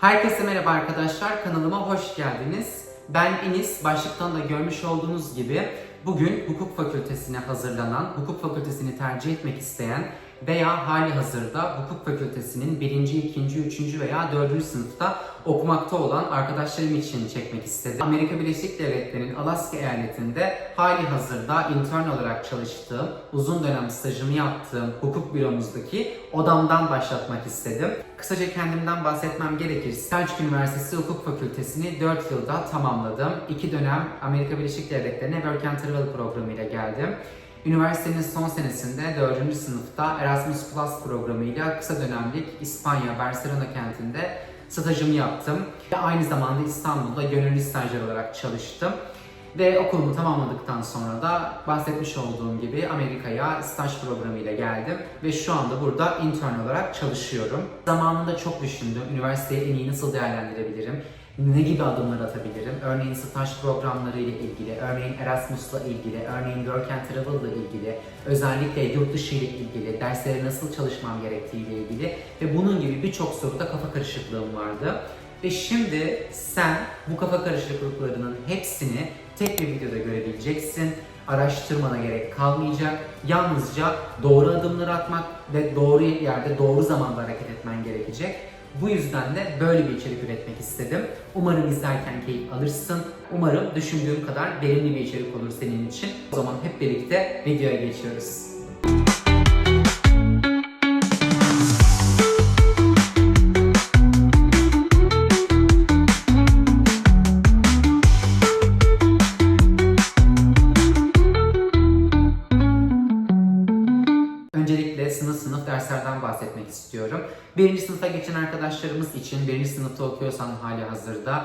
Herkese merhaba arkadaşlar, kanalıma hoş geldiniz. Ben Enis, başlıktan da görmüş olduğunuz gibi bugün hukuk fakültesine hazırlanan, hukuk fakültesini tercih etmek isteyen veya hali hazırda hukuk fakültesinin 1. 2. 3. veya 4. sınıfta okumakta olan arkadaşlarım için çekmek istedim. Amerika Birleşik Devletleri'nin Alaska eyaletinde hali hazırda intern olarak çalıştığım, uzun dönem stajımı yaptığım hukuk büromuzdaki odamdan başlatmak istedim. Kısaca kendimden bahsetmem gerekirse Selçuk Üniversitesi Hukuk Fakültesini 4 yılda tamamladım. 2 dönem Amerika Birleşik Devletleri'ne Work and Travel programıyla geldim. Üniversitenin son senesinde 4. sınıfta Erasmus Plus programıyla kısa dönemlik İspanya, Barcelona kentinde stajımı yaptım. Ve aynı zamanda İstanbul'da gönüllü stajyer olarak çalıştım. Ve okulumu tamamladıktan sonra da bahsetmiş olduğum gibi Amerika'ya staj programıyla geldim ve şu anda burada intern olarak çalışıyorum. Zamanında çok düşündüm, üniversiteyi en iyi nasıl değerlendirebilirim, ne gibi adımlar atabilirim? Örneğin staj programları ile ilgili, örneğin Erasmus'la ilgili, örneğin Work and Travel ile ilgili, özellikle yurt dışı ile ilgili, derslere nasıl çalışmam gerektiği ile ilgili ve bunun gibi birçok soruda kafa karışıklığım vardı. Ve şimdi sen bu kafa karışıklıklarının hepsini tek bir videoda görebileceksin. Araştırmana gerek kalmayacak. Yalnızca doğru adımları atmak ve doğru yerde doğru zamanda hareket etmen gerekecek. Bu yüzden de böyle bir içerik üretmek istedim. Umarım izlerken keyif alırsın. Umarım düşündüğüm kadar verimli bir içerik olur senin için. O zaman hep birlikte videoya geçiyoruz. Birinci sınıfa geçen arkadaşlarımız için birinci sınıfta okuyorsan hali hazırda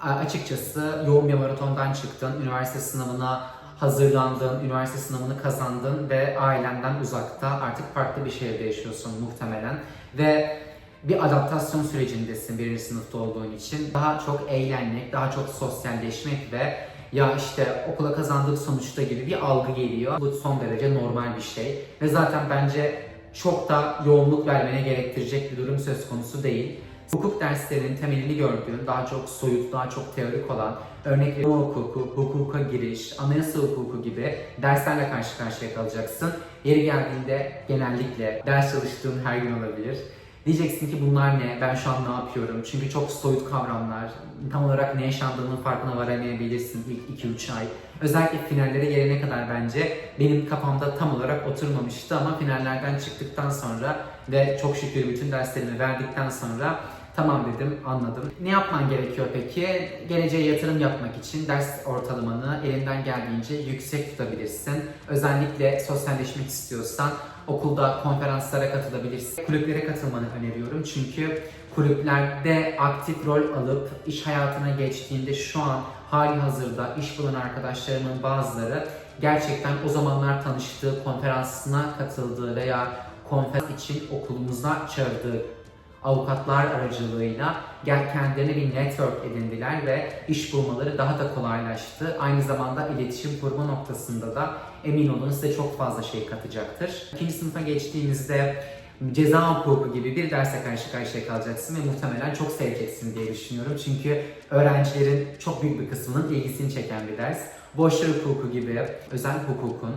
açıkçası yoğun bir maratondan çıktın, üniversite sınavına hazırlandın, üniversite sınavını kazandın ve ailenden uzakta artık farklı bir şehirde yaşıyorsun muhtemelen ve bir adaptasyon sürecindesin birinci sınıfta olduğun için. Daha çok eğlenmek, daha çok sosyalleşmek ve ya işte okula kazandık sonuçta gibi bir algı geliyor. Bu son derece normal bir şey. Ve zaten bence çok da yoğunluk vermene gerektirecek bir durum söz konusu değil. Hukuk derslerinin temelini gördüğün, daha çok soyut, daha çok teorik olan, örnek hukuku, hukuka giriş, anayasa hukuku gibi derslerle karşı karşıya kalacaksın. Yeri geldiğinde genellikle ders çalıştığın her gün olabilir. Diyeceksin ki bunlar ne, ben şu an ne yapıyorum? Çünkü çok soyut kavramlar, tam olarak ne yaşandığının farkına varamayabilirsin ilk 2-3 ay. Özellikle finallere gelene kadar bence benim kafamda tam olarak oturmamıştı ama finallerden çıktıktan sonra ve çok şükür bütün derslerimi verdikten sonra tamam dedim, anladım. Ne yapman gerekiyor peki? Geleceğe yatırım yapmak için ders ortalamanı elinden geldiğince yüksek tutabilirsin. Özellikle sosyalleşmek istiyorsan okulda konferanslara katılabilirsin. Kulüplere katılmanı öneriyorum çünkü kulüplerde aktif rol alıp iş hayatına geçtiğinde şu an hali hazırda iş bulan arkadaşlarımın bazıları gerçekten o zamanlar tanıştığı konferansına katıldığı veya konferans için okulumuza çağırdığı avukatlar aracılığıyla gel kendilerine bir network edindiler ve iş bulmaları daha da kolaylaştı. Aynı zamanda iletişim kurma noktasında da emin olun size çok fazla şey katacaktır. İkinci sınıfa geçtiğimizde ceza hukuku gibi bir derse karşı karşıya kalacaksın ve muhtemelen çok seveceksin diye düşünüyorum. Çünkü öğrencilerin çok büyük bir kısmının ilgisini çeken bir ders. Borçlar hukuku gibi özel hukukun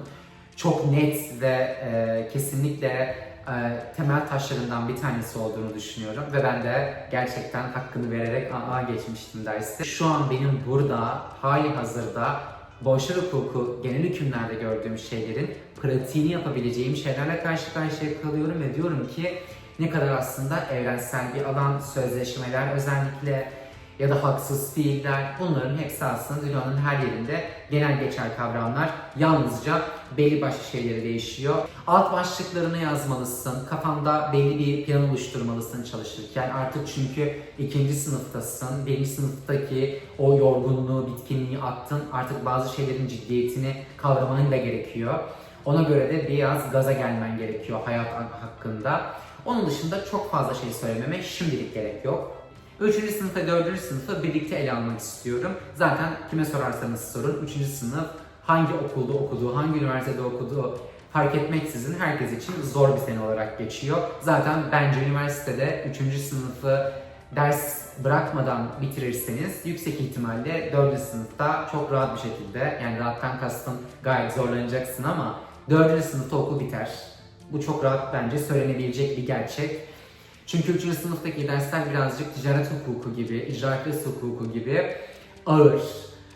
çok net ve e, kesinlikle e, temel taşlarından bir tanesi olduğunu düşünüyorum ve ben de gerçekten hakkını vererek AA geçmiştim derste. Şu an benim burada hali hazırda borçlar hukuku genel hükümlerde gördüğüm şeylerin pratiğini yapabileceğim şeylerle karşı karşıya kalıyorum ve diyorum ki ne kadar aslında evrensel bir alan, sözleşmeler özellikle ya da haksız fiiller bunların hepsi aslında dünyanın her yerinde genel geçer kavramlar. Yalnızca belli başlı şeyleri değişiyor. Alt başlıklarını yazmalısın. Kafanda belli bir plan oluşturmalısın çalışırken. Artık çünkü ikinci sınıftasın. Birinci sınıftaki o yorgunluğu, bitkinliği attın. Artık bazı şeylerin ciddiyetini kavraman da gerekiyor. Ona göre de biraz gaza gelmen gerekiyor hayat hakkında. Onun dışında çok fazla şey söylememe şimdilik gerek yok. Üçüncü sınıf ve dördüncü sınıfı birlikte ele almak istiyorum. Zaten kime sorarsanız sorun. Üçüncü sınıf hangi okulda okuduğu, hangi üniversitede okuduğu fark etmeksizin herkes için zor bir sene olarak geçiyor. Zaten bence üniversitede üçüncü sınıfı ders bırakmadan bitirirseniz yüksek ihtimalle 4. sınıfta çok rahat bir şekilde yani rahattan kastım gayet zorlanacaksın ama 4. sınıfta okul biter. Bu çok rahat bence söylenebilecek bir gerçek. Çünkü 3. sınıftaki dersler birazcık ticaret hukuku gibi, icraat hukuku gibi ağır.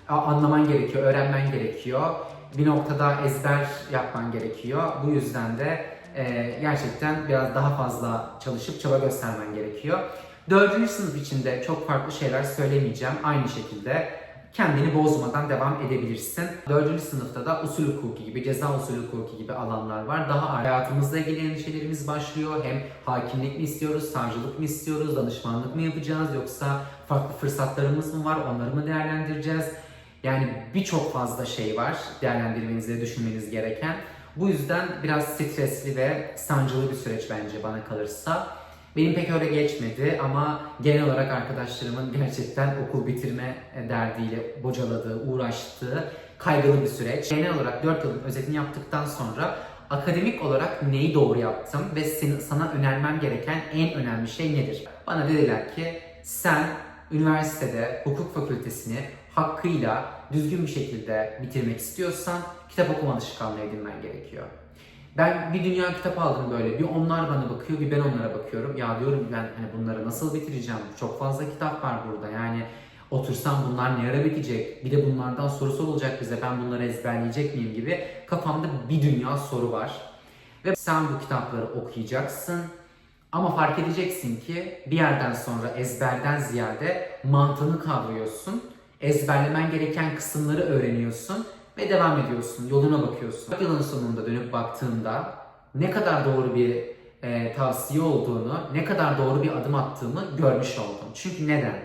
Anlaman gerekiyor, öğrenmen gerekiyor. Bir noktada ezber yapman gerekiyor. Bu yüzden de e, gerçekten biraz daha fazla çalışıp çaba göstermen gerekiyor. Dördüncü sınıf içinde çok farklı şeyler söylemeyeceğim. Aynı şekilde kendini bozmadan devam edebilirsin. Dördüncü sınıfta da usul hukuku gibi, ceza usulü hukuku gibi alanlar var. Daha ağır. hayatımızla ilgili endişelerimiz başlıyor. Hem hakimlik mi istiyoruz, savcılık mı istiyoruz, danışmanlık mı yapacağız yoksa farklı fırsatlarımız mı var, onları mı değerlendireceğiz? Yani birçok fazla şey var değerlendirmeniz ve düşünmeniz gereken. Bu yüzden biraz stresli ve sancılı bir süreç bence bana kalırsa. Benim pek öyle geçmedi ama genel olarak arkadaşlarımın gerçekten okul bitirme derdiyle bocaladığı, uğraştığı kaygılı bir süreç. Genel olarak 4 yılın özetini yaptıktan sonra akademik olarak neyi doğru yaptım ve seni- sana önermem gereken en önemli şey nedir? Bana dediler ki sen üniversitede hukuk fakültesini hakkıyla düzgün bir şekilde bitirmek istiyorsan kitap okuma alışkanlığı edinmen gerekiyor. Ben bir dünya kitap aldım böyle. Bir onlar bana bakıyor, bir ben onlara bakıyorum. Ya diyorum ben hani bunları nasıl bitireceğim? Çok fazla kitap var burada. Yani otursam bunlar ne ara bitecek? Bir de bunlardan sorusu olacak bize. Ben bunları ezberleyecek miyim gibi kafamda bir dünya soru var. Ve sen bu kitapları okuyacaksın. Ama fark edeceksin ki bir yerden sonra ezberden ziyade mantığını kavruyorsun. Ezberlemen gereken kısımları öğreniyorsun ve devam ediyorsun. Yoluna bakıyorsun. Yılın sonunda dönüp baktığında ne kadar doğru bir e, tavsiye olduğunu, ne kadar doğru bir adım attığımı görmüş oldum. Çünkü neden?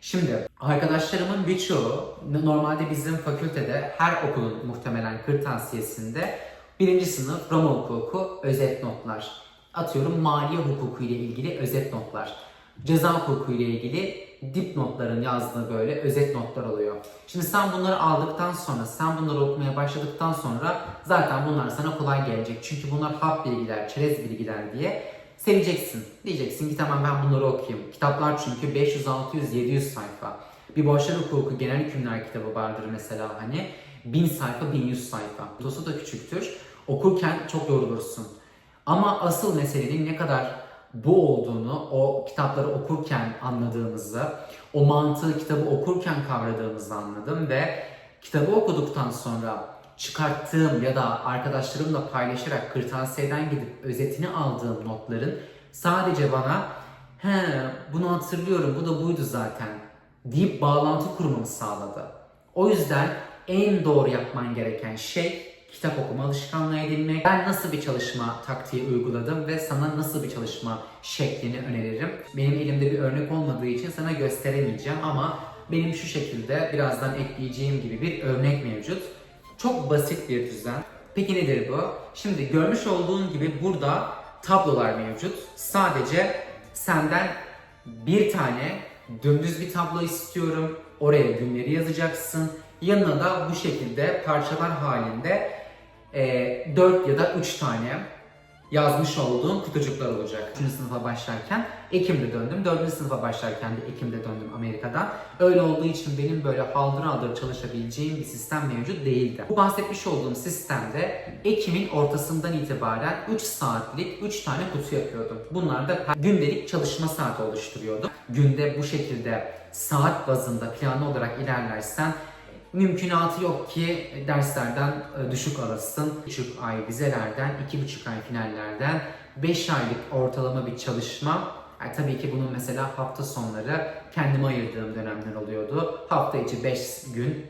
Şimdi arkadaşlarımın birçoğu normalde bizim fakültede her okulun muhtemelen kırtasiyesinde birinci sınıf Roma hukuku özet notlar. Atıyorum maliye hukuku ile ilgili özet notlar. Ceza hukuku ile ilgili dipnotların yazdığı böyle özet notlar oluyor. Şimdi sen bunları aldıktan sonra, sen bunları okumaya başladıktan sonra zaten bunlar sana kolay gelecek. Çünkü bunlar hap bilgiler, çerez bilgiler diye seveceksin. Diyeceksin ki tamam ben bunları okuyayım. Kitaplar çünkü 500, 600, 700 sayfa. Bir borçlar hukuku genel hükümler kitabı vardır mesela hani. 1000 sayfa, 1100 sayfa. Dosu da küçüktür. Okurken çok yorulursun. Ama asıl meselenin ne kadar bu olduğunu o kitapları okurken anladığımızı, o mantığı kitabı okurken kavradığımızı anladım ve kitabı okuduktan sonra çıkarttığım ya da arkadaşlarımla paylaşarak kırtasiyeden gidip özetini aldığım notların sadece bana he bunu hatırlıyorum bu da buydu zaten deyip bağlantı kurmamı sağladı. O yüzden en doğru yapman gereken şey kitap okuma alışkanlığı edinmek. Ben nasıl bir çalışma taktiği uyguladım ve sana nasıl bir çalışma şeklini öneririm. Benim elimde bir örnek olmadığı için sana gösteremeyeceğim ama benim şu şekilde birazdan ekleyeceğim gibi bir örnek mevcut. Çok basit bir düzen. Peki nedir bu? Şimdi görmüş olduğun gibi burada tablolar mevcut. Sadece senden bir tane dümdüz bir tablo istiyorum. Oraya günleri yazacaksın. Yanına da bu şekilde parçalar halinde e, 4 ya da 3 tane yazmış olduğum kutucuklar olacak. 3. sınıfa başlarken Ekim'de döndüm. 4. sınıfa başlarken de Ekim'de döndüm Amerika'dan. Öyle olduğu için benim böyle haldır haldır çalışabileceğim bir sistem mevcut değildi. Bu bahsetmiş olduğum sistemde Ekim'in ortasından itibaren 3 saatlik 3 tane kutu yapıyordum. Bunlar da gündelik çalışma saati oluşturuyordum. Günde bu şekilde saat bazında planlı olarak ilerlersen mümkünatı yok ki derslerden e, düşük alasın. 3,5 ay vizelerden, 2,5 ay finallerden, 5 aylık ortalama bir çalışma. Yani tabii ki bunun mesela hafta sonları kendime ayırdığım dönemler oluyordu. Hafta içi 5 gün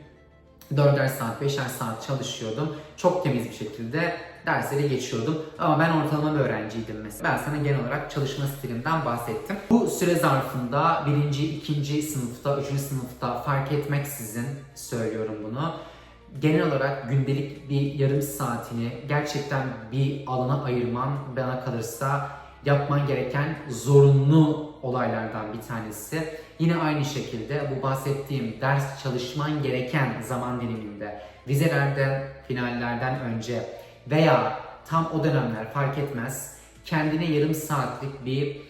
4'er saat, 5'er saat çalışıyordum. Çok temiz bir şekilde dersleri geçiyordum. Ama ben ortalama bir öğrenciydim mesela. Ben sana genel olarak çalışma stilimden bahsettim. Bu süre zarfında birinci, ikinci sınıfta, üçüncü sınıfta fark etmeksizin söylüyorum bunu. Genel olarak gündelik bir yarım saatini gerçekten bir alana ayırman bana kalırsa yapman gereken zorunlu olaylardan bir tanesi. Yine aynı şekilde bu bahsettiğim ders çalışman gereken zaman diliminde vizelerden, finallerden önce veya tam o dönemler fark etmez kendine yarım saatlik bir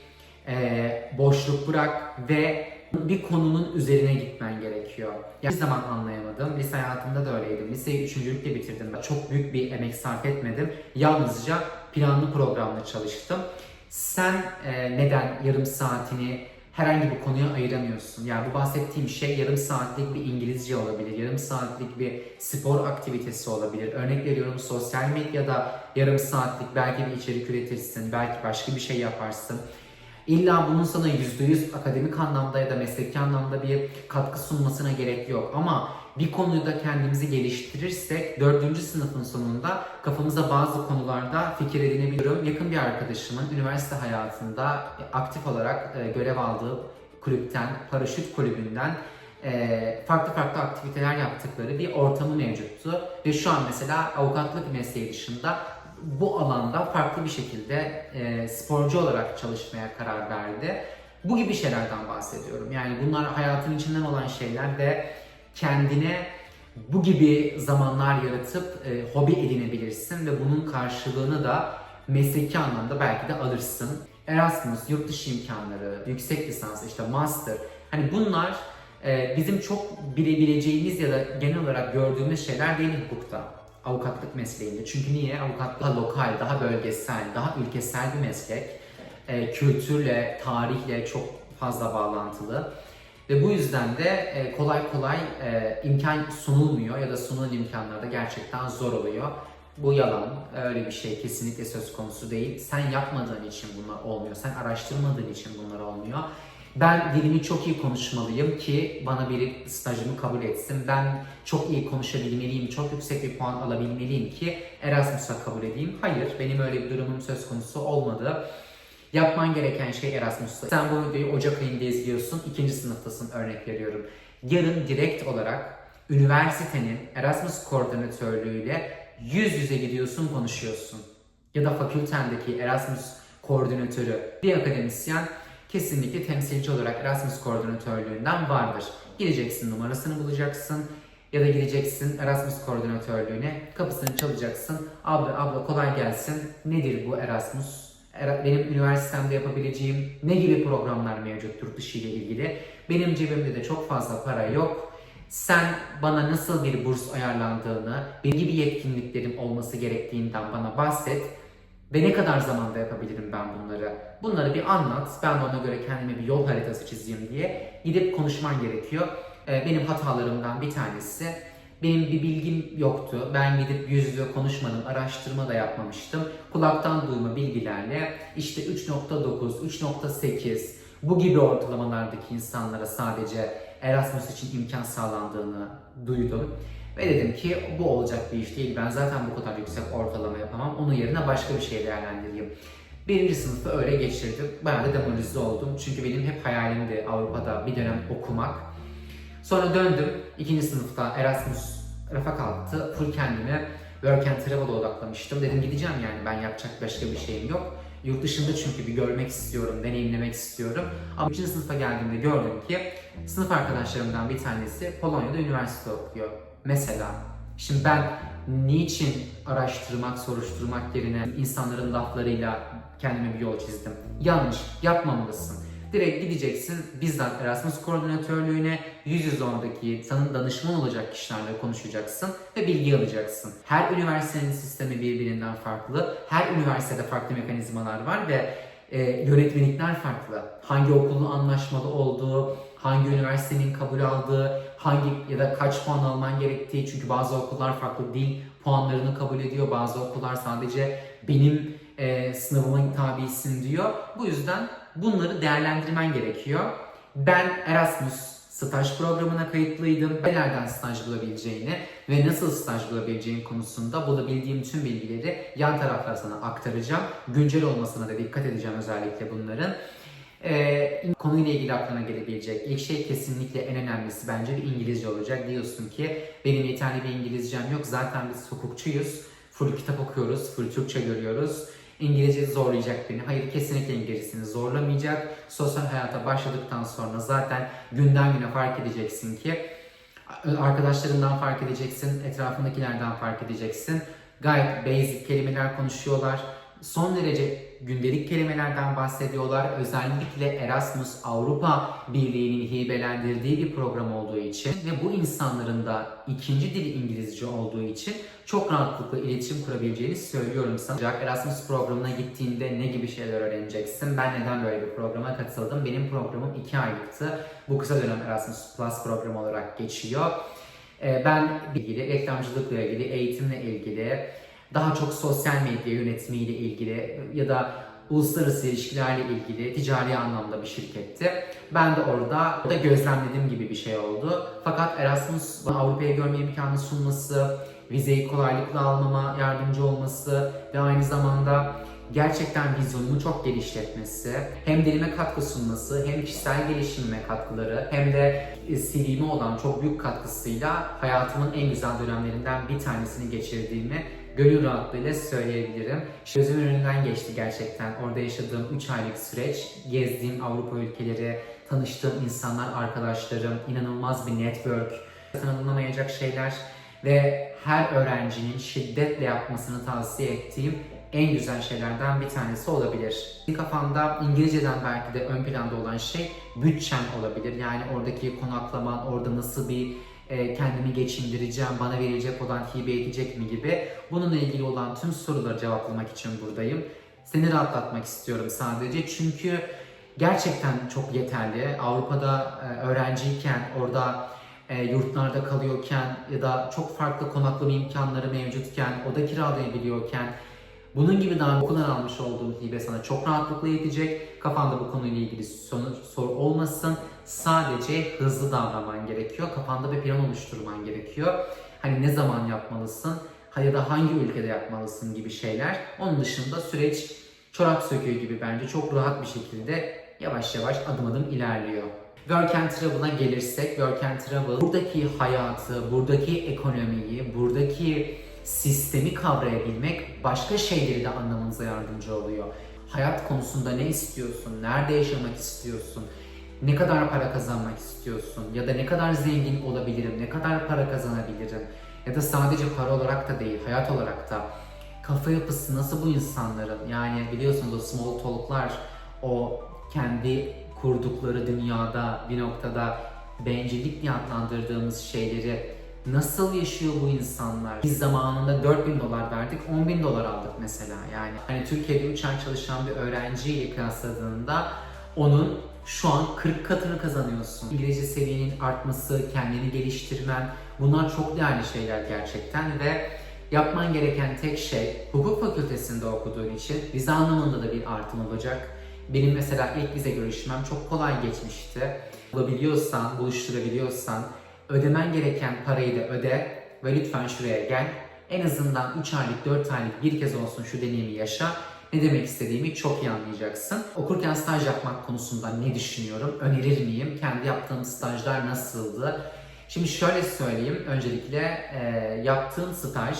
e, boşluk bırak ve bir konunun üzerine gitmen gerekiyor. Ya, hiçbir zaman anlayamadım. Lise hayatımda da öyleydim. Liseyi üçüncülükle bitirdim. Çok büyük bir emek sarf etmedim. Yalnızca planlı programlı çalıştım. Sen e, neden yarım saatini herhangi bir konuya ayıramıyorsun? Yani bu bahsettiğim şey yarım saatlik bir İngilizce olabilir, yarım saatlik bir spor aktivitesi olabilir. Örnek veriyorum sosyal medyada yarım saatlik belki bir içerik üretirsin, belki başka bir şey yaparsın. İlla bunun sana %100 akademik anlamda ya da mesleki anlamda bir katkı sunmasına gerek yok. Ama bir konuda kendimizi geliştirirsek 4. sınıfın sonunda kafamıza bazı konularda fikir edinebiliyorum. Yakın bir arkadaşımın üniversite hayatında aktif olarak e, görev aldığı kulüpten, paraşüt kulübünden e, farklı farklı aktiviteler yaptıkları bir ortamı mevcuttu. Ve şu an mesela avukatlık mesleği dışında bu alanda farklı bir şekilde e, sporcu olarak çalışmaya karar verdi. Bu gibi şeylerden bahsediyorum. Yani bunlar hayatın içinden olan şeyler ve kendine bu gibi zamanlar yaratıp e, hobi edinebilirsin ve bunun karşılığını da mesleki anlamda belki de alırsın. Erasmus, yurt dışı imkanları, yüksek lisans, işte master. Hani bunlar e, bizim çok bilebileceğimiz ya da genel olarak gördüğümüz şeyler değil hukukta avukatlık mesleğinde. Çünkü niye? Avukatlık daha lokal, daha bölgesel, daha ülkesel bir meslek. E, kültürle, tarihle çok fazla bağlantılı. Ve bu yüzden de e, kolay kolay e, imkan sunulmuyor ya da sunulan imkanlar da gerçekten zor oluyor. Bu yalan, öyle bir şey kesinlikle söz konusu değil. Sen yapmadığın için bunlar olmuyor, sen araştırmadığın için bunlar olmuyor. Ben dilimi çok iyi konuşmalıyım ki bana biri stajımı kabul etsin. Ben çok iyi konuşabilmeliyim, çok yüksek bir puan alabilmeliyim ki Erasmus'a kabul edeyim. Hayır, benim öyle bir durumum söz konusu olmadı. Yapman gereken şey Erasmus'ta. Sen bu videoyu Ocak ayında izliyorsun, ikinci sınıftasın örnek veriyorum. Yarın direkt olarak üniversitenin Erasmus koordinatörlüğüyle yüz yüze gidiyorsun, konuşuyorsun. Ya da fakültendeki Erasmus koordinatörü bir akademisyen kesinlikle temsilci olarak Erasmus koordinatörlüğünden vardır. Gideceksin numarasını bulacaksın ya da gideceksin Erasmus koordinatörlüğüne kapısını çalacaksın. Abla abla kolay gelsin. Nedir bu Erasmus? Benim üniversitemde yapabileceğim ne gibi programlar mevcut yurt dışı ile ilgili? Benim cebimde de çok fazla para yok. Sen bana nasıl bir burs ayarlandığını, benim gibi yetkinliklerim olması gerektiğinden bana bahset. Ve ne kadar zamanda yapabilirim ben bunları? Bunları bir anlat. Ben de ona göre kendime bir yol haritası çizeyim diye gidip konuşman gerekiyor. Ee, Benim hatalarımdan bir tanesi. Benim bir bilgim yoktu. Ben gidip yüz yüze konuşmadım, araştırma da yapmamıştım. Kulaktan duyma bilgilerle işte 3.9, 3.8 bu gibi ortalamalardaki insanlara sadece Erasmus için imkan sağlandığını duydum. Ve dedim ki bu olacak bir iş değil. Ben zaten bu kadar yüksek ortalama yapamam. Onun yerine başka bir şey değerlendireyim. Birinci sınıfı öyle geçirdim. Bayağı da demoralize oldum. Çünkü benim hep hayalimdi Avrupa'da bir dönem okumak. Sonra döndüm. ikinci sınıfta Erasmus rafa kalktı. Full kendime work and travel'a odaklamıştım. Dedim gideceğim yani ben yapacak başka bir şeyim yok. Yurt dışında çünkü bir görmek istiyorum, deneyimlemek istiyorum. Ama 3. sınıfa geldiğimde gördüm ki sınıf arkadaşlarımdan bir tanesi Polonya'da üniversite okuyor. Mesela. Şimdi ben niçin araştırmak, soruşturmak yerine insanların laflarıyla kendime bir yol çizdim? Yanlış, yapmamalısın. Direkt gideceksin bizzat Erasmus koordinatörlüğüne yüz yüze oradaki senin danışman olacak kişilerle konuşacaksın ve bilgi alacaksın. Her üniversitenin sistemi birbirinden farklı. Her üniversitede farklı mekanizmalar var ve e, yönetmelikler farklı. Hangi okulun anlaşmalı olduğu, hangi üniversitenin kabul aldığı, hangi ya da kaç puan alman gerektiği çünkü bazı okullar farklı dil puanlarını kabul ediyor. Bazı okullar sadece benim e, sınavıma tabisin diyor. Bu yüzden bunları değerlendirmen gerekiyor. Ben Erasmus staj programına kayıtlıydım. Nereden staj bulabileceğini ve nasıl staj bulabileceğin konusunda bulabildiğim tüm bilgileri yan taraflara sana aktaracağım. Güncel olmasına da dikkat edeceğim özellikle bunların. Ee, konuyla ilgili aklına gelebilecek ilk şey kesinlikle en önemlisi bence bir İngilizce olacak. Diyorsun ki benim yeterli bir İngilizcem yok. Zaten biz hukukçuyuz. Full kitap okuyoruz, full Türkçe görüyoruz. İngilizce zorlayacak beni. Hayır kesinlikle İngilizcesini zorlamayacak. Sosyal hayata başladıktan sonra zaten günden güne fark edeceksin ki arkadaşlarından fark edeceksin, etrafındakilerden fark edeceksin. Gayet basic kelimeler konuşuyorlar. Son derece gündelik kelimelerden bahsediyorlar. Özellikle Erasmus Avrupa Birliği'nin hibelendirdiği bir program olduğu için ve bu insanların da ikinci dili İngilizce olduğu için çok rahatlıkla iletişim kurabileceğini söylüyorum sana. Ancak Erasmus programına gittiğinde ne gibi şeyler öğreneceksin? Ben neden böyle bir programa katıldım? Benim programım 2 aylıktı. Bu kısa dönem Erasmus Plus programı olarak geçiyor. Ee, Ben ilgili, reklamcılıkla ilgili, eğitimle ilgili, daha çok sosyal medya yönetimiyle ilgili ya da uluslararası ilişkilerle ilgili ticari anlamda bir şirketti. Ben de orada, orada gözlemlediğim gibi bir şey oldu. Fakat Erasmus bana Avrupa'yı görme imkanı sunması, vizeyi kolaylıkla almama yardımcı olması ve aynı zamanda gerçekten vizyonumu çok genişletmesi, hem dilime katkı sunması, hem kişisel gelişimime katkıları, hem de e, CV'me olan çok büyük katkısıyla hayatımın en güzel dönemlerinden bir tanesini geçirdiğimi gönül rahatlığıyla söyleyebilirim. Gözümün önünden geçti gerçekten. Orada yaşadığım 3 aylık süreç, gezdiğim Avrupa ülkeleri, tanıştığım insanlar, arkadaşlarım, inanılmaz bir network, tanımlamayacak şeyler ve her öğrencinin şiddetle yapmasını tavsiye ettiğim en güzel şeylerden bir tanesi olabilir. Kafamda İngilizceden belki de ön planda olan şey bütçen olabilir. Yani oradaki konaklaman, orada nasıl bir e, kendimi geçindireceğim, bana verilecek olan hibe edecek mi gibi bununla ilgili olan tüm soruları cevaplamak için buradayım. Seni rahatlatmak istiyorum sadece çünkü gerçekten çok yeterli. Avrupa'da e, öğrenciyken, orada e, yurtlarda kalıyorken ya da çok farklı konaklama imkanları mevcutken, oda kiralayabiliyorken bunun gibi daha okuldan almış olduğun hibe sana çok rahatlıkla yetecek. Kafanda bu konuyla ilgili soru, soru olmasın. Sadece hızlı davranman gerekiyor. Kafanda bir plan oluşturman gerekiyor. Hani ne zaman yapmalısın ya da hangi ülkede yapmalısın gibi şeyler. Onun dışında süreç çorap söküğü gibi bence çok rahat bir şekilde yavaş yavaş adım adım ilerliyor. Work and Travel'a gelirsek, Work and Travel buradaki hayatı, buradaki ekonomiyi, buradaki sistemi kavrayabilmek başka şeyleri de anlamanıza yardımcı oluyor. Hayat konusunda ne istiyorsun, nerede yaşamak istiyorsun, ne kadar para kazanmak istiyorsun ya da ne kadar zengin olabilirim, ne kadar para kazanabilirim ya da sadece para olarak da değil, hayat olarak da kafa yapısı nasıl bu insanların yani biliyorsunuz o small talk'lar o kendi kurdukları dünyada bir noktada bencillik diye adlandırdığımız şeyleri nasıl yaşıyor bu insanlar? Biz zamanında 4000 dolar verdik, 10 bin dolar aldık mesela yani. Hani Türkiye'de 3 ay çalışan bir öğrenciyle kıyasladığında onun şu an 40 katını kazanıyorsun. İngilizce seviyenin artması, kendini geliştirmen bunlar çok değerli şeyler gerçekten ve yapman gereken tek şey hukuk fakültesinde okuduğun için vize anlamında da bir artım olacak. Benim mesela ilk vize görüşmem çok kolay geçmişti. Bulabiliyorsan, buluşturabiliyorsan ödemen gereken parayı da öde ve lütfen şuraya gel. En azından 3 aylık, 4 aylık bir kez olsun şu deneyimi yaşa. Ne demek istediğimi çok iyi anlayacaksın. Okurken staj yapmak konusunda ne düşünüyorum? Önerir miyim? Kendi yaptığım stajlar nasıldı? Şimdi şöyle söyleyeyim. Öncelikle e, yaptığın staj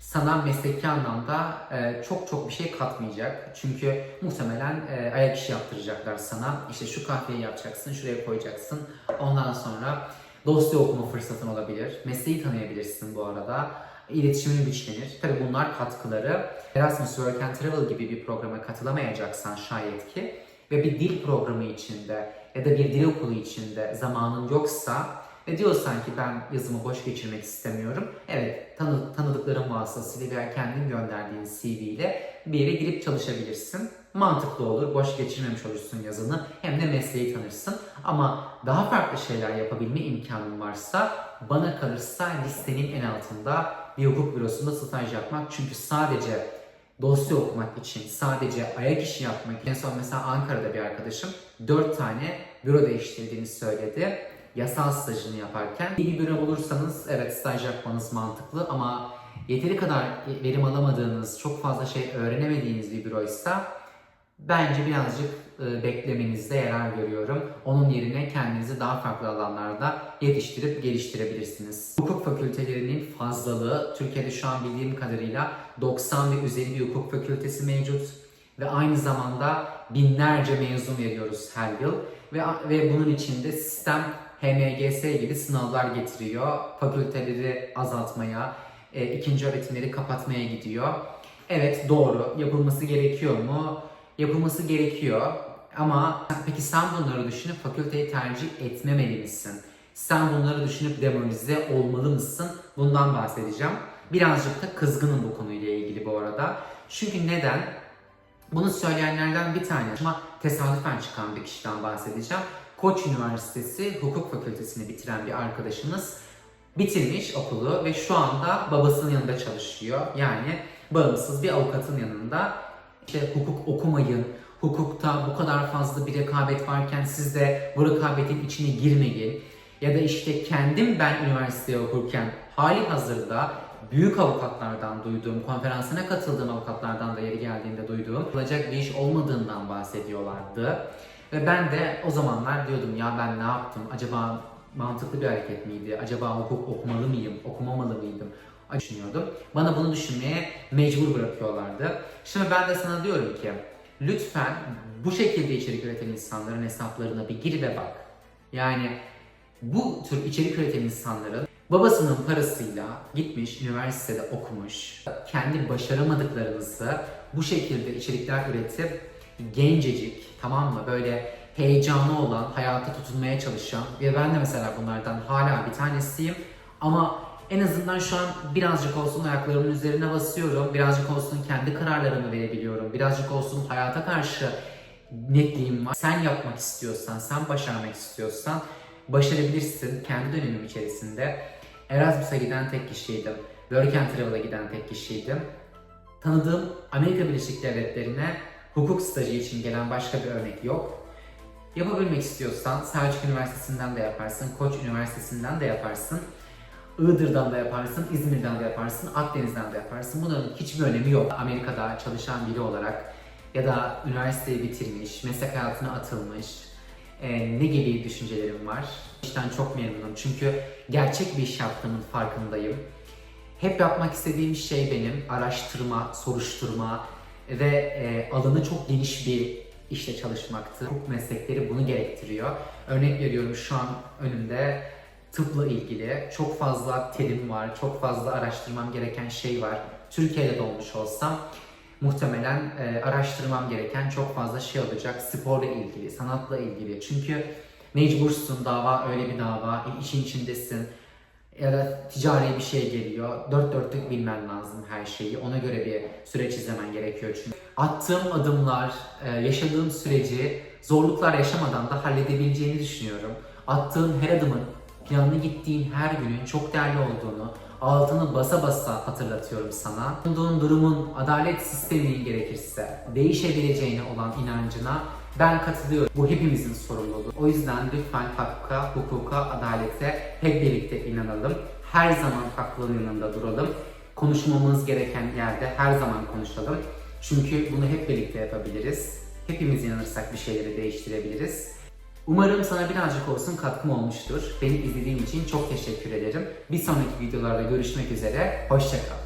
sana mesleki anlamda e, çok çok bir şey katmayacak. Çünkü muhtemelen e, ayak işi yaptıracaklar sana. İşte şu kahveyi yapacaksın, şuraya koyacaksın. Ondan sonra dosya okuma fırsatın olabilir. Mesleği tanıyabilirsin bu arada. İletişimin güçlenir. Tabi bunlar katkıları. Erasmus Work and Travel gibi bir programa katılamayacaksan şayet ki ve bir dil programı içinde ya da bir dil okulu içinde zamanın yoksa ve diyorsan ki ben yazımı boş geçirmek istemiyorum. Evet tanı, tanıdıkların vasıtasıyla veya kendin gönderdiğin CV ile bir yere girip çalışabilirsin. Mantıklı olur. Boş geçirmemiş olursun yazını. Hem de mesleği tanırsın. Ama daha farklı şeyler yapabilme imkanın varsa bana kalırsa listenin en altında bir hukuk bürosunda staj yapmak. Çünkü sadece dosya okumak için, sadece ayak işi yapmak için. En son mesela Ankara'da bir arkadaşım 4 tane büro değiştirdiğini söyledi yasal stajını yaparken. İyi bir büro bulursanız evet staj yapmanız mantıklı ama yeteri kadar verim alamadığınız, çok fazla şey öğrenemediğiniz bir büroysa bence birazcık beklemenizde yarar görüyorum. Onun yerine kendinizi daha farklı alanlarda yetiştirip geliştirebilirsiniz. Hukuk fakültelerinin fazlalığı Türkiye'de şu an bildiğim kadarıyla 90 ve üzeri bir hukuk fakültesi mevcut ve aynı zamanda binlerce mezun veriyoruz her yıl ve ve bunun içinde sistem HMGS gibi sınavlar getiriyor. Fakülteleri azaltmaya, e, ikinci öğretimleri kapatmaya gidiyor. Evet doğru. Yapılması gerekiyor mu? Yapılması gerekiyor. Ama peki sen bunları düşünüp fakülteyi tercih etmemeli misin? Sen bunları düşünüp demoralize olmalı mısın? Bundan bahsedeceğim. Birazcık da kızgınım bu konuyla ilgili bu arada. Çünkü neden? Bunu söyleyenlerden bir tanesi ama tesadüfen çıkan bir kişiden bahsedeceğim. Koç Üniversitesi Hukuk Fakültesini bitiren bir arkadaşımız bitirmiş okulu ve şu anda babasının yanında çalışıyor. Yani bağımsız bir avukatın yanında işte hukuk okumayın, hukukta bu kadar fazla bir rekabet varken siz de bu rekabetin içine girmeyin. Ya da işte kendim ben üniversiteye okurken hali hazırda büyük avukatlardan duyduğum, konferansına katıldığım avukatlardan da yeri geldiğinde duyduğum yapılacak bir iş olmadığından bahsediyorlardı. Ve ben de o zamanlar diyordum ya ben ne yaptım? Acaba mantıklı bir hareket miydi? Acaba hukuk okumalı mıyım? Okumamalı mıydım? Düşünüyordum. Bana bunu düşünmeye mecbur bırakıyorlardı. Şimdi ben de sana diyorum ki lütfen bu şekilde içerik üreten insanların hesaplarına bir gir ve bak. Yani bu tür içerik üreten insanların babasının parasıyla gitmiş üniversitede okumuş, kendi başaramadıklarınızı bu şekilde içerikler üretip gencecik tamam mı böyle heyecanı olan, hayata tutunmaya çalışan ve ben de mesela bunlardan hala bir tanesiyim ama en azından şu an birazcık olsun ayaklarımın üzerine basıyorum, birazcık olsun kendi kararlarımı verebiliyorum, birazcık olsun hayata karşı netliğim var. Sen yapmak istiyorsan, sen başarmak istiyorsan başarabilirsin kendi dönemim içerisinde. Erasmus'a giden tek kişiydim. Work and Travel'a giden tek kişiydim. Tanıdığım Amerika Birleşik Devletleri'ne hukuk stajı için gelen başka bir örnek yok. Yapabilmek istiyorsan Selçuk Üniversitesi'nden de yaparsın, Koç Üniversitesi'nden de yaparsın. Iğdır'dan da yaparsın, İzmir'den de yaparsın, Akdeniz'den de yaparsın. Bunların hiçbir önemi yok. Amerika'da çalışan biri olarak ya da üniversiteyi bitirmiş, meslek hayatına atılmış, e, ne gibi düşüncelerim var? İşten çok memnunum çünkü gerçek bir iş yaptığımın farkındayım. Hep yapmak istediğim şey benim araştırma, soruşturma ve e, alanı çok geniş bir işte çalışmaktı. Hukuk meslekleri bunu gerektiriyor. Örnek veriyorum şu an önümde tıpla ilgili çok fazla terim var, çok fazla araştırmam gereken şey var. Türkiye'de doğmuş olsam muhtemelen e, araştırmam gereken çok fazla şey olacak. Sporla ilgili, sanatla ilgili. Çünkü mecbursun, dava öyle bir dava, işin içindesin. Ya da ticari bir şey geliyor. Dört dörtlük bilmen lazım her şeyi. Ona göre bir süreç izlemen gerekiyor çünkü. Attığım adımlar, e, yaşadığım süreci zorluklar yaşamadan da halledebileceğini düşünüyorum. Attığım her adımın, planlı gittiğim her günün çok değerli olduğunu, altını basa basa hatırlatıyorum sana. Bulunduğun durumun adalet sisteminin gerekirse değişebileceğine olan inancına ben katılıyorum. Bu hepimizin sorumluluğu. O yüzden lütfen hakka, hukuka, adalete hep birlikte inanalım. Her zaman haklılığın yanında duralım. Konuşmamız gereken yerde her zaman konuşalım. Çünkü bunu hep birlikte yapabiliriz. Hepimiz inanırsak bir şeyleri değiştirebiliriz. Umarım sana birazcık olsun katkım olmuştur. Beni izlediğin için çok teşekkür ederim. Bir sonraki videolarda görüşmek üzere. Hoşçakal.